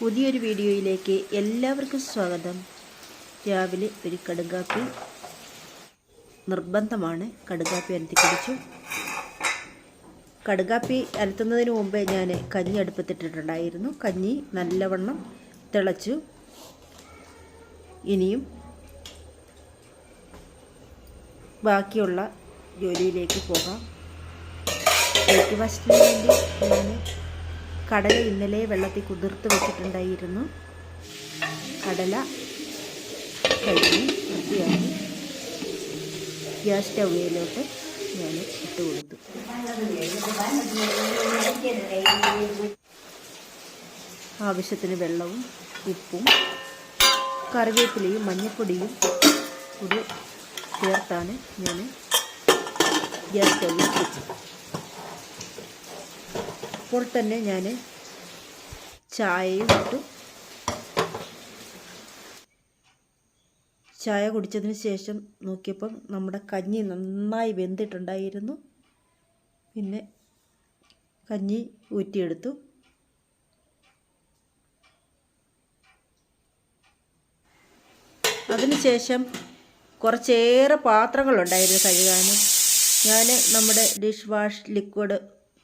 പുതിയൊരു വീഡിയോയിലേക്ക് എല്ലാവർക്കും സ്വാഗതം. രാവിലെ ഒരു കടുകാപ്പി നിർബന്ധമാണ്. കടുകാപ്പി അരത്തി കുടിച്ചു. കടുകാപ്പി അരത്തുന്നതിന് മുമ്പേ ഞാൻ കഞ്ഞി അടുപ്പത്തിട്ടിട്ടുണ്ടായിരുന്നു. കഞ്ഞി നല്ലവണ്ണം തിളച്ചു. ഇനിയും ബാക്കിയുള്ള ജോലിയിലേക്ക് പോകാം. വേണ്ടി ഞാൻ കടല ഇന്നലെ വെള്ളത്തിൽ കുതിർത്ത് വെച്ചിട്ടുണ്ടായിരുന്നു. കടല കഴുകി വൃത്തിയാക്കി ഗ്യാസ് സ്റ്റൗവിലോട്ട് ഞാൻ ഇട്ട് കൊടുത്തു. ആവശ്യത്തിന് വെള്ളവും ഉപ്പും കറിവേപ്പിലയും മഞ്ഞൾപ്പൊടിയും കൂടി ചേർത്താണ് ഞാൻ ഗ്യാസ് സ്റ്റൗവിൽ വെച്ചത്. അപ്പോൾ തന്നെ ഞാൻ ചായയും ഇട്ടു. ചായ കുടിച്ചതിന് ശേഷം നോക്കിയപ്പം നമ്മുടെ കഞ്ഞി നന്നായി വെന്തിട്ടുണ്ടായിരുന്നു. പിന്നെ കഞ്ഞി ഊറ്റിയെടുത്തു. അതിനുശേഷം കുറച്ചേറെ പാത്രങ്ങളുണ്ടായിരുന്നു കഴുകാനും. ഞാൻ നമ്മുടെ ഡിഷ് വാഷ് ലിക്വിഡ്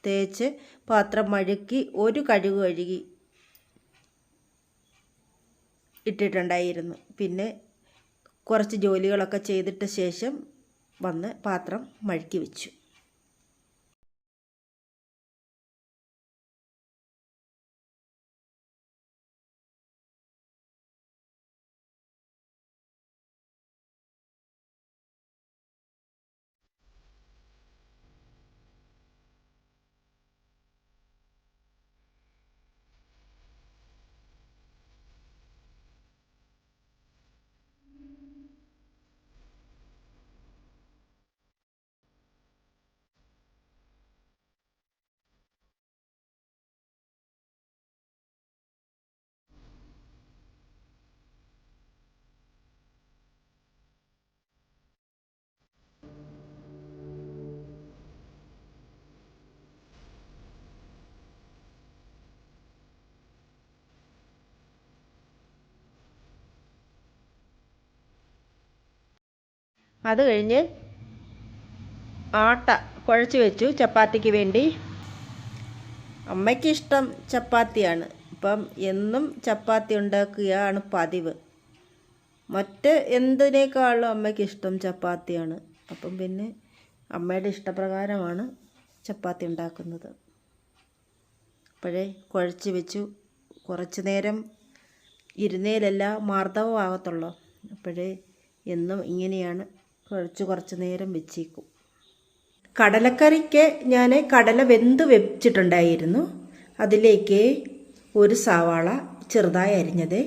തേച്ച് പാത്രം മഴുക്കി ഒരു കഴുകു കഴുകി ഇട്ടിട്ടുണ്ടായിരുന്നു. പിന്നെ കുറച്ച് ജോലികളൊക്കെ ചെയ്തിട്ട ശേഷം വന്ന് പാത്രം മഴുക്കി വെച്ചു. അത് കഴിഞ്ഞ് ആട്ട കുഴച്ച് വെച്ചു ചപ്പാത്തിക്ക് വേണ്ടി. അമ്മയ്ക്കിഷ്ടം ചപ്പാത്തിയാണ്. അപ്പം എന്നും ചപ്പാത്തി ഉണ്ടാക്കുകയാണ് പതിവ്. മറ്റ് എന്തിനേക്കാളും അമ്മയ്ക്കിഷ്ടം ചപ്പാത്തിയാണ്. അപ്പം പിന്നെ അമ്മയുടെ ഇഷ്ടപ്രകാരമാണ് ചപ്പാത്തി ഉണ്ടാക്കുന്നത്. അപ്പോഴേ കുഴച്ച് വെച്ചു. കുറച്ച് നേരം ഇരുന്നേലല്ല മാർദ്ദവമാകത്തുള്ളൂ. അപ്പോഴേ എന്നും ഇങ്ങനെയാണ് കുഴച്ച് കുറച്ച് നേരം വെച്ചേക്കും. കടലക്കറിക്ക് ഞാൻ കടല വെന്ത് വെച്ചിട്ടുണ്ടായിരുന്നു. അതിലേക്ക് ഒരു സവാള ചെറുതായി അരിഞ്ഞത്.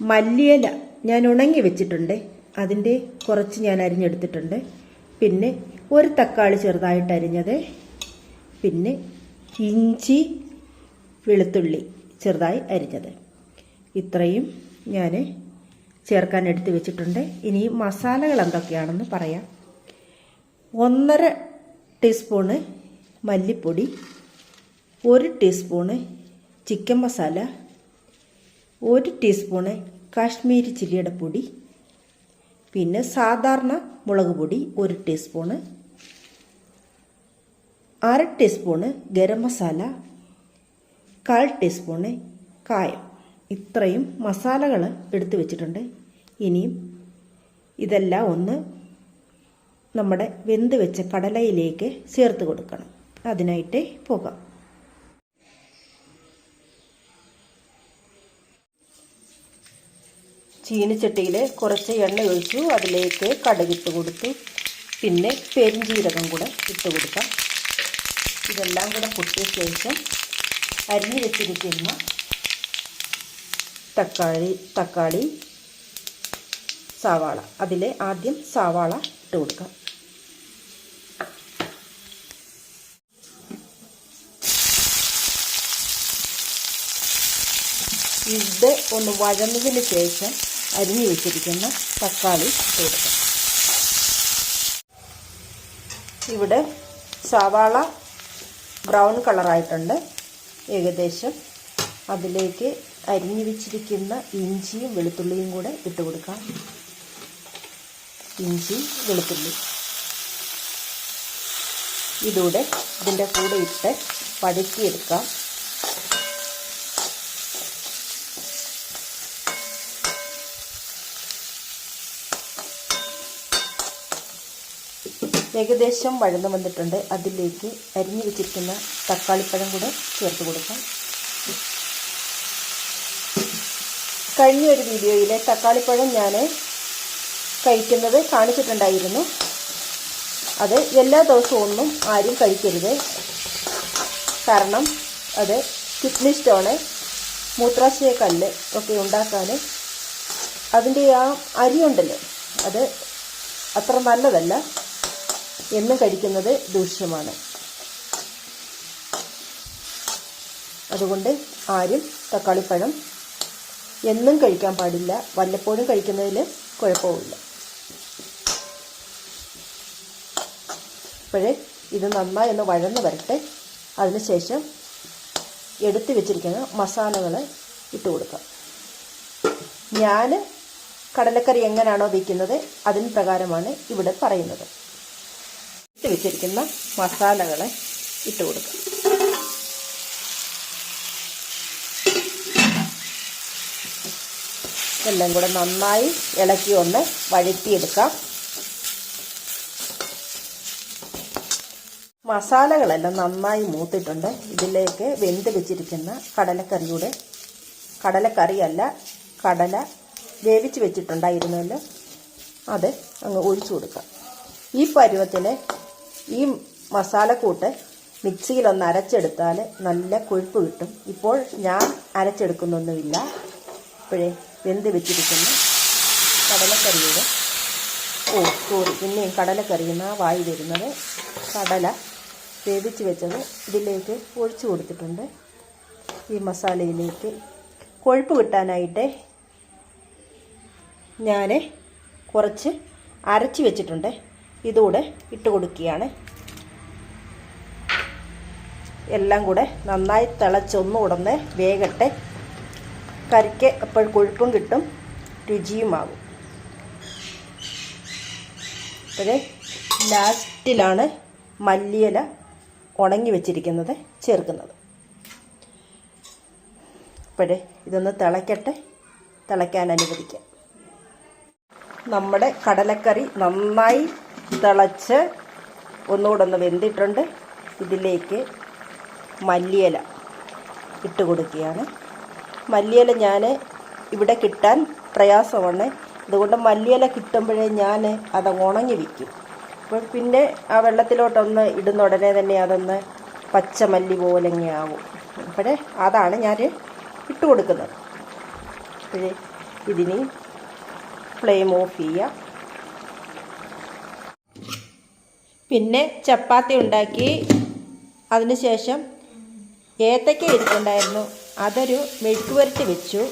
മല്ലിയില ഞാൻ ഉണങ്ങി വെച്ചിട്ടുണ്ട്. അതിന്റെ കുറച്ച് ഞാൻ അരിഞ്ഞെടുത്തിട്ടുണ്ട്. പിന്നെ ഒരു തക്കാളി ചെറുതായിട്ട് അരിഞ്ഞത്. പിന്നെ ഇഞ്ചി വെളുത്തുള്ളി ചെറുതായി അരിഞ്ഞത്. ഇത്രയും ഞാൻ ചേർക്കാൻ എടുത്ത് വെച്ചിട്ടുണ്ട്. ഇനി മസാലകൾ എന്തൊക്കെയാണെന്ന് പറയാം. ഒന്നര ടീസ്പൂണ് മല്ലിപ്പൊടി ഒരു ടീസ്പൂണ് ചിക്കൻ മസാല ഒരു ടീസ്പൂണ് കാശ്മീരി ചില്ലിയുടെ പൊടി പിന്നെ സാധാരണ മുളക് പൊടി ഒരു ടീസ്പൂണ് അര ടീസ്പൂണ് ഗരം മസാല കാൽ ടീസ്പൂണ് കായം. ഇത്രയും മസാലകൾ എടുത്തു വെച്ചിട്ടുണ്ട്. ഇനിയും ഇതെല്ലാം ഒന്ന് നമ്മുടെ വെന്ത് വെച്ച കടലയിലേക്ക് ചേർത്ത് കൊടുക്കണം. അതിനായിട്ട് പോകാം. ചീനിച്ചട്ടിയിൽ കുറച്ച് എണ്ണ ഒഴിച്ചു. അതിലേക്ക് കടുകിട്ട് കൊടുത്തു. പിന്നെ പെരിഞ്ചീരകം കൂടെ ഇട്ട് കൊടുക്കാം. ഇതെല്ലാം കൂടെ പൊട്ടിയ ശേഷം അരിഞ്ഞു വെച്ചിരിക്കുന്ന തക്കാളി തക്കാളി സവാള. അതിൽ ആദ്യം സവാള ഇട്ട് കൊടുക്കാം. ഇത് ഒന്ന് വഴന്നതിന് ശേഷം അരിഞ്ഞു വെച്ചിരിക്കുന്ന തക്കാളി കൊടുക്കാം. ഇവിടെ സവാള ബ്രൗൺ കളറായിട്ടുണ്ട്. ഏകദേശം അതിലേക്ക് അരിഞ്ഞു വെച്ചിരിക്കുന്ന ഇഞ്ചിയും വെളുത്തുള്ളിയും കൂടെ ഇട്ട് കൊടുക്കാം. ഇഞ്ചി വെളുത്തുള്ളി. ഇതൂടെ ഇതിന്റെ കൂടെ ഇട്ട് വഴറ്റിയെടുക്കാം. ഏകദേശം വഴന്നു വന്നിട്ടുണ്ട്. അതിലേക്ക് അരിഞ്ഞു വെച്ചിരിക്കുന്ന തക്കാളിപ്പഴം കൂടെ ചേർത്ത് കൊടുക്കാം. കഴിഞ്ഞ ഒരു വീഡിയോയിൽ തക്കാളിപ്പഴം ഞാൻ കഴിക്കുന്നത് കാണിച്ചിട്ടുണ്ടായിരുന്നു. അത് എല്ലാ ദിവസവും ഒന്നും ആരും കഴിക്കരുത്. കാരണം അത് കിഡ്നി സ്റ്റോണ് മൂത്രാശയ കല്ല് ഒക്കെ ഉണ്ടാക്കാൻ അതിന്റെ ആ അരിയുണ്ടല്ലോ അത് അത്ര നല്ലതല്ല. എന്നും കഴിക്കുന്നത് ദൂഷ്യമാണ്. അതുകൊണ്ട് ആരും തക്കാളിപ്പഴം എന്നും കഴിക്കാൻ പാടില്ല. വല്ലപ്പോഴും കഴിക്കുന്നതിൽ കുഴപ്പമില്ല ഇപ്പോഴേ ഇത് നന്നായി ഒന്ന് വഴന്ന് വരട്ടെ. അതിനുശേഷം എടുത്തു വെച്ചിരിക്കുന്ന മസാലകൾ ഇട്ട് കൊടുക്കാം ഞാൻ കടലക്കറി എങ്ങനെയാണോ വയ്ക്കുന്നത് അതിന് പ്രകാരമാണ് ഇവിടെ പറയുന്നത്. ഇട്ട് വെച്ചിരിക്കുന്ന മസാലകളെ ഇട്ട് കൊടുക്കാം എല്ലാം കൂടെ നന്നായി ഇളക്കി ഒന്ന് വഴറ്റിയെടുക്കാം. മസാലകളെല്ലാം നന്നായി മൂത്തിട്ടുണ്ട്. ഇതിലേക്ക് വെന്ത് വെച്ചിരിക്കുന്ന കടലക്കറിയുടെ കടലക്കറിയല്ല കടല വേവിച്ച് വെച്ചിട്ടുണ്ടായിരുന്നല്ലോ അത് അങ്ങ് ഒഴിച്ചു കൊടുക്കാം. ഈ പരുവത്തിന് ഈ മസാലക്കൂട്ട് മിക്സിയിലൊന്ന് അരച്ചെടുത്താൽ നല്ല കൊഴുപ്പ് കിട്ടും. ഇപ്പോൾ ഞാൻ അരച്ചെടുക്കുന്നൊന്നുമില്ല. ഇപ്പോഴേ വെന്ത് വെച്ചിരിക്കുന്ന കടലക്കറിയുടെ ഓ സോറി പിന്നെയും കടലക്കറിയുന്ന വായി വരുന്നത് കടല വേവിച്ച് വെച്ചത് ഇതിലേക്ക് ഒഴിച്ചു കൊടുത്തിട്ടുണ്ട്. ഈ മസാലയിലേക്ക് കൊഴുപ്പ് കിട്ടാനായിട്ട് ഞാൻ കുറച്ച് അരച്ച് വെച്ചിട്ടുണ്ട്. ഇതുകൂടെ ഇട്ട് കൊടുക്കുകയാണ്. എല്ലാം കൂടെ നന്നായി തിളച്ചൊന്നുകൂടന്ന് വേഗട്ടെ കറിക്ക് അപ്പോൾ കൊഴുപ്പും കിട്ടും രുചിയുമാകും അപ്പോഴേ ലാസ്റ്റിലാണ് മല്ലിയില ഉണങ്ങി വെച്ചിരിക്കുന്നത് ചേർക്കുന്നത്. അപ്പോഴേ ഇതൊന്ന് തിളയ്ക്കട്ടെ തിളയ്ക്കാൻ അനുവദിക്കാം. നമ്മുടെ കടലക്കറി നന്നായി തിളച്ച് ഒന്നുകൂടെ ഒന്ന് വെന്തിട്ടുണ്ട്. ഇതിലേക്ക് മല്ലിയില ഇട്ട് കൊടുക്കുകയാണ്. മല്ലിയില ഞാൻ ഇവിടെ കിട്ടാൻ പ്രയാസമാണ്. അതുകൊണ്ട് മല്ലിയില കിട്ടുമ്പോഴേ ഞാൻ അത് ഉണങ്ങി വയ്ക്കും അപ്പോൾ പിന്നെ ആ വെള്ളത്തിലോട്ടൊന്ന് ഇടുന്ന ഉടനെ തന്നെ അതൊന്ന് പച്ചമല്ലി പോലെങ്ങെ ആവും. അപ്പോഴേ അതാണ് ഞാൻ ഇട്ട് കൊടുക്കുന്നത്. അപ്പോഴേ ഇതിന് ഫ്ലെയിം ഓഫ് ചെയ്യുക. പിന്നെ ചപ്പാത്തി ഉണ്ടാക്കി. അതിനുശേഷം ഏത്തക്ക ഇരിപ്പുണ്ടായിരുന്നു. അതൊരു മെഴുക്ക് പുരട്ടി വെച്ചു.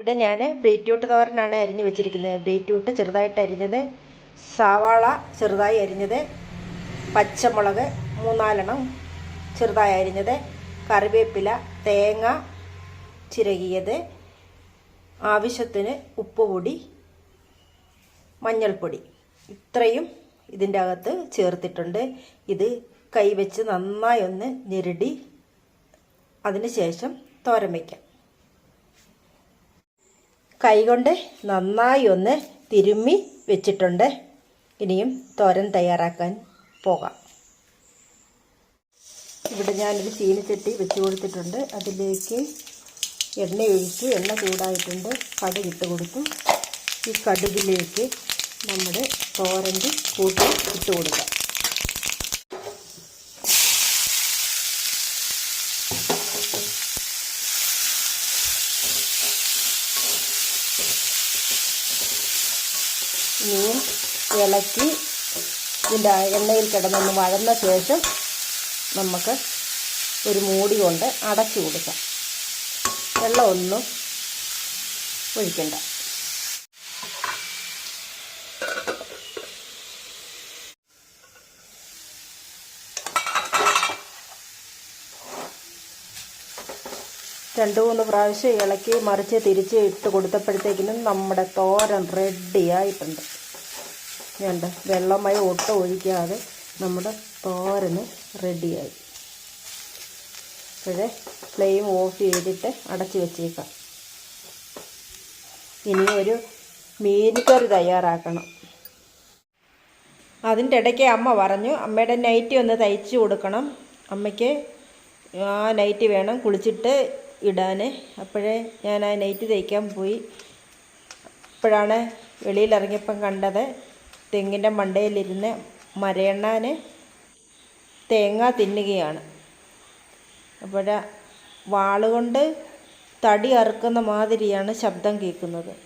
ഇവിടെ ഞാൻ ബീറ്റ്റൂട്ട് തോരനാണ് അരിഞ്ഞ് വെച്ചിരിക്കുന്നത്. ബീറ്റ്റൂട്ട് ചെറുതായിട്ട് അരിഞ്ഞത്. സവാള ചെറുതായി അരിഞ്ഞത്. പച്ചമുളക് മൂന്നാലെണ്ണം ചെറുതായി അരിഞ്ഞത് കറിവേപ്പില തേങ്ങ ചിരകിയത് ആവശ്യത്തിന് ഉപ്പുപൊടി മഞ്ഞൾപ്പൊടി. ഇത്രയും ഇതിന്റെ അകത്ത് ചേർത്തിട്ടുണ്ട്. ഇത് കൈവച്ച് നന്നായി ഒന്ന് ഞെരടി അതിനുശേഷം തോരൻ വയ്ക്കാം കൈകൊണ്ട് നന്നായി ഒന്ന് തിരുമ്മി വെച്ചിട്ടുണ്ട്. ഇനിയും തോരൻ തയ്യാറാക്കാൻ പോകാം. ഇവിടെ ഞാനൊരു ചീനച്ചട്ടി വെച്ച് കൊടുത്തിട്ടുണ്ട്. അതിലേക്ക് എണ്ണ ഒഴിച്ച് എണ്ണ ചൂടായിട്ടുണ്ട്. കടുക് ഇട്ട് കൊടുത്തു ഈ കടുകിലേക്ക് നമ്മുടെ തോരന്റെ കൂട്ടി ഇട്ട് കൊടുക്കാം. ഇളക്കി ഇതിന്റെ എണ്ണയിൽ കിടന്നൊന്ന് വഴന്ന ശേഷം നമുക്ക് ഒരു മൂടി കൊണ്ട് അടച്ചു കൊടുക്കാം. വെള്ളമൊന്നും ഒഴിക്കണ്ട. രണ്ട് മൂന്ന് പ്രാവശ്യം ഇളക്കി മറിച്ച് തിരിച്ച് ഇട്ട് കൊടുത്തപ്പോഴത്തേക്കിനും നമ്മുടെ തോരൻ റെഡിയായിട്ടുണ്ട് വേണ്ട. വെള്ളമായി ഒട്ടും ഒഴിക്കാതെ നമ്മുടെ തോരന് റെഡിയായി. ഇപ്പോഴേ ഫ്ലെയിം ഓഫ് ചെയ്തിട്ട് അടച്ച് വെച്ചേക്കാം. ഇനി ഒരു മീൻ കറി തയ്യാറാക്കണം. അതിന്റെ ഇടയ്ക്ക് അമ്മ പറഞ്ഞു അമ്മയുടെ നൈറ്റി ഒന്ന് തയ്ച്ച് കൊടുക്കണം. അമ്മയ്ക്ക് ആ നൈറ്റി വേണം കുളിച്ചിട്ട് ഇടാൻ അപ്പോഴേ ഞാൻ ആ നൈറ്റി തയ്ക്കാൻ പോയി. അപ്പോഴാണ് വെളിയിലിറങ്ങിയപ്പം കണ്ടത് തെങ്ങിന്റെ മണ്ടയിലിരുന്ന് മരയണ്ണാൻ തേങ്ങ തിന്നുകയാണ്. അപ്പോൾ വാളുകൊണ്ട് തടി അറുക്കുന്ന മാതിരിയാണ് ശബ്ദം കേൾക്കുന്നത്.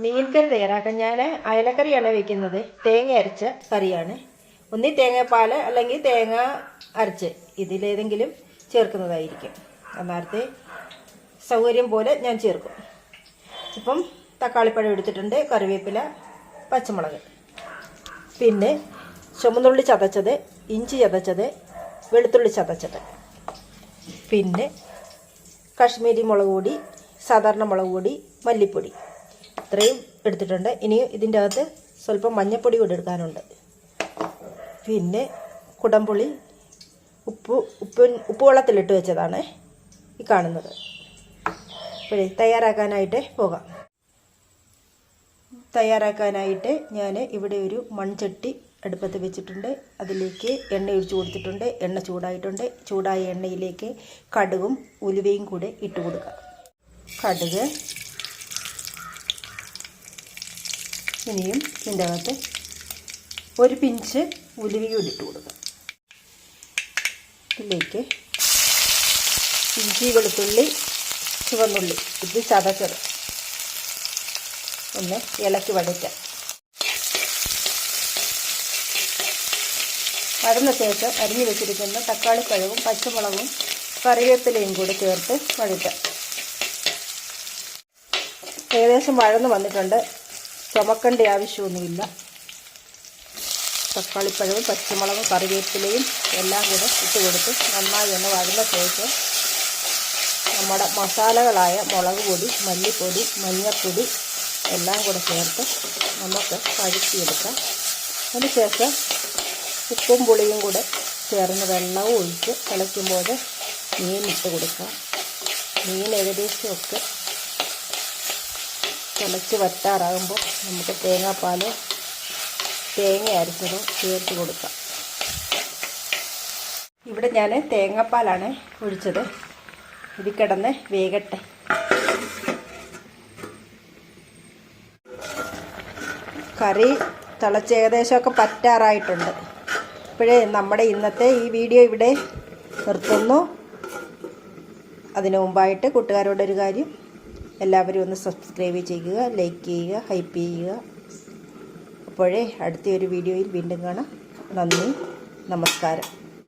മീൻകറി തയ്യാറാക്കാൻ ഞാൻ അയലക്കറിയാണ് വെക്കുന്നത്. തേങ്ങ അരച്ച കറിയാണ്. ഒന്നി തേങ്ങാപ്പാൽ അല്ലെങ്കിൽ തേങ്ങ അരച്ച് ഇതിലേതെങ്കിലും ചേർക്കുന്നതായിരിക്കും. അന്നേരത്തെ സൗകര്യം പോലെ ഞാൻ ചേർക്കും. ഇപ്പം തക്കാളിപ്പഴം എടുത്തിട്ടുണ്ട് കറിവേപ്പില പച്ചമുളക്. പിന്നെ ചുമന്നുള്ളി ചതച്ചത് ഇഞ്ചി ചതച്ചത് വെളുത്തുള്ളി ചതച്ചത്. പിന്നെ കാശ്മീരി മുളക് പൊടി സാധാരണ മുളക് പൊടി മല്ലിപ്പൊടി. ഇത്രയും എടുത്തിട്ടുണ്ട്. ഇനി ഇതിന്റെ അകത്ത് സ്വല്പം മഞ്ഞൾപ്പൊടി കൂടി എടുക്കാനുണ്ട്. പിന്നെ കുടംപുളി ഉപ്പ് ഉപ്പ് ഉപ്പ് വെള്ളത്തിലിട്ട് വെച്ചതാണ് ഈ കാണുന്നത്. ഇപ്പോഴേ തയ്യാറാക്കാനായിട്ട് പോകാം. തയ്യാറാക്കാനായിട്ട് ഞാൻ ഇവിടെ ഒരു മൺചട്ടി അടുപ്പത്ത് വെച്ചിട്ടുണ്ട്. അതിലേക്ക് എണ്ണ ഒഴിച്ചു കൊടുത്തിട്ടുണ്ട്. എണ്ണ ചൂടായിട്ടുണ്ട്. ചൂടായ എണ്ണയിലേക്ക് കടുകും ഉലുവയും കൂടെ ഇട്ട് കൊടുക്കാം. കടുക് ഇനിയും ഇതിന്റെ അകത്ത് ഒരു പിഞ്ച് ഉലുവയും ഇട്ട് കൊടുക്കാം. ഇതിലേക്ക് ഇഞ്ചി വെളുത്തുള്ളി ചുവന്നുള്ളി. ഇത് ചതച്ചത്. ഒന്ന് ഇളക്കി വടയ്ക്കാം വടന്ന ശേഷം അരിഞ്ഞു വെച്ചിരിക്കുന്ന തക്കാളിപ്പഴവും പച്ചമുളകും കറിവേപ്പിലയും കൂടി ചേർത്ത് വഴറ്റാം. ഏകദേശം വഴന്ന് വന്നിട്ടുണ്ട്. ചുമക്കേണ്ട ആവശ്യമൊന്നുമില്ല. തക്കാളിപ്പഴവും പച്ചമുളകും കറിവേപ്പിലയും എല്ലാം കൂടെ ഇട്ട് കൊടുത്ത് നന്നായി ഒന്ന് വഴന്ന ശേഷം നമ്മുടെ മസാലകളായ മുളക് പൊടി മല്ലിപ്പൊടി മഞ്ഞൾപ്പൊടി എല്ലാം കൂടെ ചേർത്ത് നമുക്ക് പഴുത്തിയെടുക്കാം അതിനുശേഷം ഉപ്പും പുളിയും കൂടെ ചേർന്ന് വെള്ളവും ഒഴിച്ച് തിളയ്ക്കുമ്പോൾ മീൻ ഇട്ട് കൊടുക്കാം. മീൻ ഏകദേശമൊക്കെ തിളച്ച് വറ്റാറാകുമ്പോൾ നമുക്ക് തേങ്ങാപ്പാൽ തേങ്ങ അരച്ചത് ചേർത്ത് കൊടുക്കാം. ഇവിടെ ഞാൻ തേങ്ങാപ്പാലാണ് ഒഴിച്ചത്. ഇത് കിടന്ന് വേകട്ടെ. കറി തിളച്ച് ഏകദേശമൊക്കെ പറ്റാറായിട്ടുണ്ട്. ഇപ്പോഴേ നമ്മുടെ ഇന്നത്തെ ഈ വീഡിയോ ഇവിടെ നിർത്തുന്നു. അതിനു മുമ്പായിട്ട് കൂട്ടുകാരോടൊരു കാര്യം എല്ലാവരും ഒന്ന് സബ്സ്ക്രൈബ് ചെയ്യുക ലൈക്ക് ചെയ്യുക ഹൈപ്പ് ചെയ്യുക. അപ്പോഴേ അടുത്ത ഒരു വീഡിയോയിൽ വീണ്ടും കാണാം. നന്ദി നമസ്കാരം.